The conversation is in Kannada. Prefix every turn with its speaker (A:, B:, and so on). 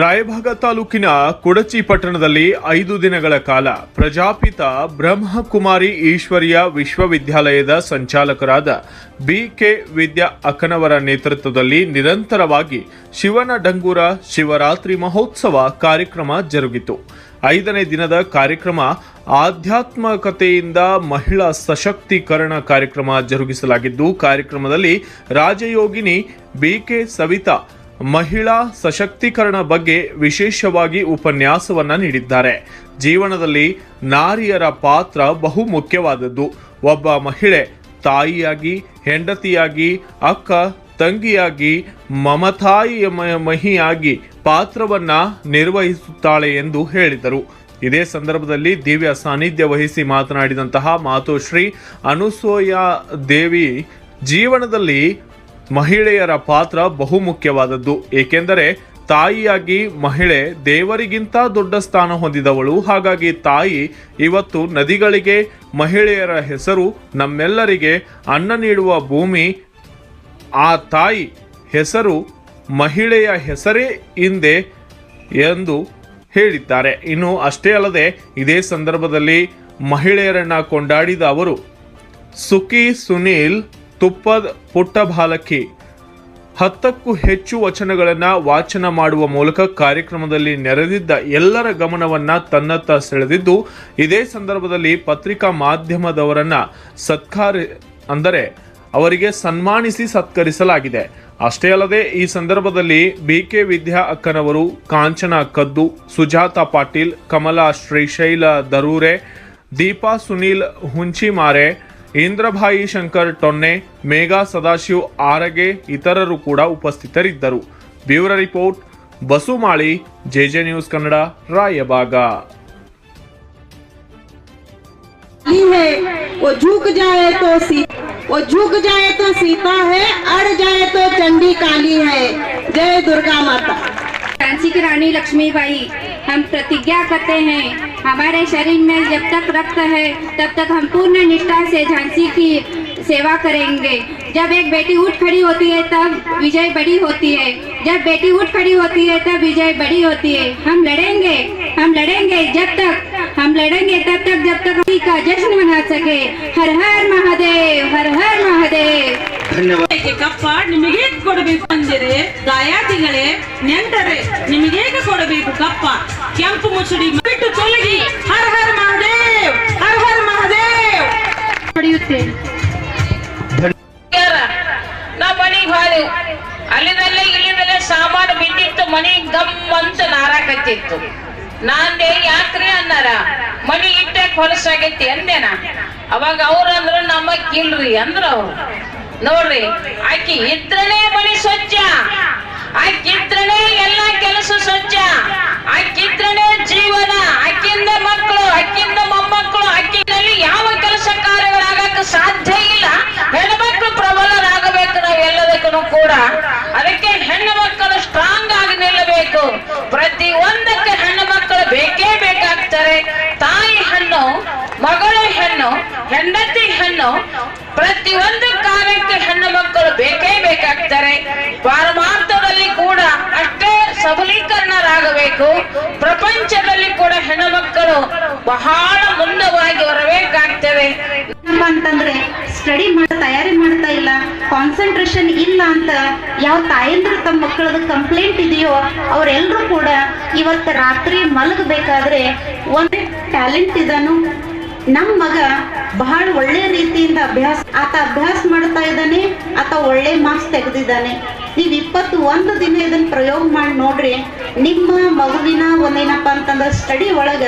A: ರಾಯಭಾಗ ತಾಲೂಕಿನ ಕುಡಚಿ ಪಟ್ಟಣದಲ್ಲಿ ಐದು ದಿನಗಳ ಕಾಲ ಪ್ರಜಾಪಿತ ಬ್ರಹ್ಮಕುಮಾರಿ ಈಶ್ವರಿಯ ವಿಶ್ವವಿದ್ಯಾಲಯದ ಸಂಚಾಲಕರಾದ ಬಿ ಕೆ ವಿದ್ಯಾ ಅಕ್ಕನವರ ನೇತೃತ್ವದಲ್ಲಿ ನಿರಂತರವಾಗಿ ಶಿವನ ಡಂಗೂರ ಶಿವರಾತ್ರಿ ಮಹೋತ್ಸವ ಕಾರ್ಯಕ್ರಮ ಜರುಗಿತು. ಐದನೇ ದಿನದ ಕಾರ್ಯಕ್ರಮ ಆಧ್ಯಾತ್ಮಕತೆಯಿಂದ ಮಹಿಳಾ ಸಶಕ್ತೀಕರಣ ಕಾರ್ಯಕ್ರಮ ಜರುಗಿಸಲಾಗಿದ್ದು, ಕಾರ್ಯಕ್ರಮದಲ್ಲಿ ರಾಜಯೋಗಿನಿ ಬಿಕೆ ಸವಿತಾ ಮಹಿಳಾ ಸಶಕ್ತೀಕರಣ ಬಗ್ಗೆ ವಿಶೇಷವಾಗಿ ಉಪನ್ಯಾಸವನ್ನು ನೀಡಿದ್ದಾರೆ. ಜೀವನದಲ್ಲಿ ನಾರಿಯರ ಪಾತ್ರ ಬಹು ಮುಖ್ಯವಾದದ್ದು. ಒಬ್ಬ ಮಹಿಳೆ ತಾಯಿಯಾಗಿ, ಹೆಂಡತಿಯಾಗಿ, ಅಕ್ಕ ತಂಗಿಯಾಗಿ, ಮಮತಾಯಿ ಮಹಿಯಾಗಿ ಪಾತ್ರವನ್ನ ನಿರ್ವಹಿಸುತ್ತಾಳೆ ಎಂದು ಹೇಳಿದರು. ಇದೇ ಸಂದರ್ಭದಲ್ಲಿ ದಿವ್ಯ ಸಾನ್ನಿಧ್ಯ ವಹಿಸಿ ಮಾತನಾಡಿದಂತಹ ಮಾತೋಶ್ರೀ ಅನುಸೂಯ ದೇವಿ ಜೀವನದಲ್ಲಿ ಮಹಿಳೆಯರ ಪಾತ್ರ ಬಹುಮುಖ್ಯವಾದದ್ದು. ಏಕೆಂದರೆ ತಾಯಿಯಾಗಿ ಮಹಿಳೆ ದೇವರಿಗಿಂತ ದೊಡ್ಡ ಸ್ಥಾನ ಹೊಂದಿದವಳು. ಹಾಗಾಗಿ ತಾಯಿ ಇವತ್ತು ನದಿಗಳಿಗೆ, ಮಹಿಳೆಯರ ಹೆಸರು ನಮ್ಮೆಲ್ಲರಿಗೆ ಅನ್ನ ನೀಡುವ ಭೂಮಿ. ಆ ತಾಯಿ ಹೆಸರು ಮಹಿಳೆಯ ಹೆಸರೇ ಹಿಂದೆ ಎಂದು ಹೇಳಿದ್ದಾರೆ. ಇನ್ನು ಅಷ್ಟೇ ಅಲ್ಲದೆ ಇದೇ ಸಂದರ್ಭದಲ್ಲಿ ಮಹಿಳೆಯರನ್ನ ಕೊಂಡಾಡಿದ ಅವರು ಸುಖಿ ಸುನೀಲ್ ತುಪ್ಪದ ಪುಟ್ಟ ಬಾಲಕಿ. ಹತ್ತಕ್ಕೂ ಹೆಚ್ಚು ವಚನಗಳನ್ನು ವಾಚನ ಮಾಡುವ ಮೂಲಕ ಕಾರ್ಯಕ್ರಮದಲ್ಲಿ ನೆರೆದಿದ್ದ ಎಲ್ಲರ ಗಮನವನ್ನು ತನ್ನತ್ತ ಸೆಳೆದಿದ್ದು, ಇದೇ ಸಂದರ್ಭದಲ್ಲಿ ಪತ್ರಿಕಾ ಮಾಧ್ಯಮದವರನ್ನ ಸತ್ಕಾರ, ಅಂದರೆ ಅವರಿಗೆ ಸನ್ಮಾನಿಸಿ ಸತ್ಕರಿಸಲಾಗಿದೆ. ಅಷ್ಟೇ ಅಲ್ಲದೆ, ಈ ಸಂದರ್ಭದಲ್ಲಿ ಬಿ ಕೆ ವಿದ್ಯಾ ಅಕ್ಕನವರು ಕಾಂಚನ ಕದ್ದು, ಸುಜಾತಾ ಪಾಟೀಲ್, ಕಮಲಾ ಶ್ರೀಶೈಲ ದರೂರೆ, ದೀಪಾ ಸುನೀಲ್ ಹುಂಚಿಮಾರೆ ಇಂದ್ರಭಾಯಿ ಶಂಕರ್ ಟೊನ್ನೆ ಮೇಘಾ ಸದಾಶಿವ್ ಆರಗೆ ಇತರರು ಕೂಡ ಉಪಸ್ಥಿತರಿದ್ದರು bureau report ಬಸುಮಾಳಿ JJ news Kannada Raybag
B: काली है वो झुक जाए तो सी वो झुक जाए तो सीता है अड़ जाए तो चंडी काली है जय दुर्गा माता
C: झांसी की रानी लक्ष्मीबाई हम प्रतिज्ञा करते हैं। हमारे शरीर में जब तक रक्त है, तब तक हम पूर्ण निष्ठा से झांसी की सेवा करेंगे। जब एक बेटी उठ खड़ी होती है, तब विजय बड़ी होती है। जब बेटी उठ खड़ी होती है, तब विजय बड़ी होती है। हम लड़ेंगे हम लड़ेंगे जब तक, हम लड़ेंगे तब तक, जब तक का जश्न मना सके। हर हर महादेव, हर हर
D: ಧನ್ಯವಾದ. ಕಪ್ಪ? ನಿಮಗೆ ಕೊಡಬೇಕು ಅಂದರೆ? ದಾಯಾದಿಗಳೇ ನೆಂಟರೆ ನಿಮಗೆ ಕೊಡಬೇಕು ಕಪ್ಪ? ಕೆಂಪು ಮುಸುಡಿ ಬಿಟ್ಟು ತೊಲಗಿ. ಹರ ಹರ್ ಮಹದೇವ್ ಹರ ಹರ್ ಮಹದೇವ್.
C: ಪಡೆಯುತ್ತೇನೆ.
E: ನಮ್ಮ ಮನೆಗೆ ಬಾದು ಅಲ್ಲಿಂದಲ್ಲೇ ಇಲ್ಲಿಂದಲ್ಲೇ ಸಾಮಾನು ಬಿದ್ದಿತ್ತು ಮನೆಗೆ ದಮ್ ಅಂತ ನಾರಾಕತ್ತಿತ್ತು. ನಾನೇ ಯಾಕ್ರಿ ಅನ್ನಾರ. ಮನಿ ಇಟ್ಟಾಗ ಹೊಲಸಾಗೈತಿ ಅಂದೇನ ಅವಾಗ ಅವ್ರಂದ್ರು ನಮಗ್ ಇಲ್ರಿ ಅಂದ್ರ ಅವ್ರು. ನೋಡ್ರಿ ಆಕಿ ಇದ್ರನೇ ಮನೆ ಸ್ವಚ್ಛ. ಆಕಿದ್ರನೇ ಎಲ್ಲಾ ಕೆಲಸ ಸ್ವಚ್ಛ ಆಕಿದ್ರನೇ ಜೀವನ ಆಕಿಂದ ಮಕ್ಕಳು ಆಕಿಂದ ಮೊಮ್ಮಕ್ಕಳು ಆಕಿನಲ್ಲಿ ಯಾವ ಕೆಲಸ ಕಾರ್ಯಗಳಾಗಕ್ಕೆ ಸಾಧ್ಯ ಇಲ್ಲ ಹೆಣ್ಮಕ್ಳು ಪ್ರಬಲರಾಗಬೇಕು ನಾವೆಲ್ಲದಕ್ಕೂ ಕೂಡ ಅದಕ್ಕೆ ಹೆಣ್ಣು ಮಕ್ಕಳು ಸ್ಟ್ರಾಂಗ್ ಆಗಿ ನಿಲ್ಲಬೇಕು ಪ್ರತಿ ಒಂದಕ್ಕೆ ಹೆಣ್ಣು ಮಕ್ಕಳು ಬೇಕೇ ಬೇಕಾಗ್ತಾರೆ ತಾಯಿ ಹೆಣ್ಣು ಮಗಳು ಹೆಣ್ಣು ಹೆಂಡತಿ ಹೆಣ್ಣು ಪ್ರತಿ ಒಂದು ಕಾರ್ಯಕ್ಕೆ ಹೆಣ್ಣು ಮಕ್ಕಳು ಬೇಕೇ ಬೇಕಾಗ್ತಾರೆ. ಪಾರಮಾರ್ಥದಲ್ಲಿ ಕೂಡ ಅಷ್ಟೇ ಸಬಲೀಕರಣರಾಗಬೇಕು. ಪ್ರಪಂಚದಲ್ಲಿ ಕೂಡ ಹೆಣ್ಣು ಮಕ್ಕಳು ಬಹಳ ಮುಂದವಾಗಿ ಬರಬೇಕಾಗ್ತವೆ
F: ಅಂತಂದ್ರೆ ಸ್ಟಡಿ ಮಾಡಿ ತಯಾರಿ ಮಾಡ್ತಾ ಇಲ್ಲ ಕಾನ್ಸಂಟ್ರೇಷನ್ ಇಲ್ಲ ಅಂತ ಯಾವ ತಾಯಂದ್ರು ತಮ್ಮ ಮಕ್ಕಳದ ಕಂಪ್ಲೇಂಟ್ ಇದೆಯೋ ಅವರೆಲ್ಲರೂ ಕೂಡ ಇವತ್ತು ರಾತ್ರಿ ಮಲಗಬೇಕಾದ್ರೆ ಒಂದು ಟ್ಯಾಲೆಂಟ್ ಇದಾನು ನಮ್ಮ ಮಗ ಬಹಳ ಒಳ್ಳೆ ರೀತಿಯಿಂದ ಅಭ್ಯಾಸ ಆತ ಅಭ್ಯಾಸ ಮಾಡ್ತಾ ಇದ್ದಾನೆ, ಆತ ಒಳ್ಳೆ ಮಾರ್ಕ್ಸ್ ತೆಗೆದಿದ್ದಾನೆ. ನೀವು ಇಪ್ಪತ್ತು ಒಂದು ದಿನ ಇದನ್ನ ಪ್ರಯೋಗ ಮಾಡಿ ನೋಡ್ರಿ, ನಿಮ್ಮ ಮಗುವಿನ ಒಂದೇನಪ್ಪ ಅಂತಂದ್ರೆ ಸ್ಟಡಿ ಒಳಗ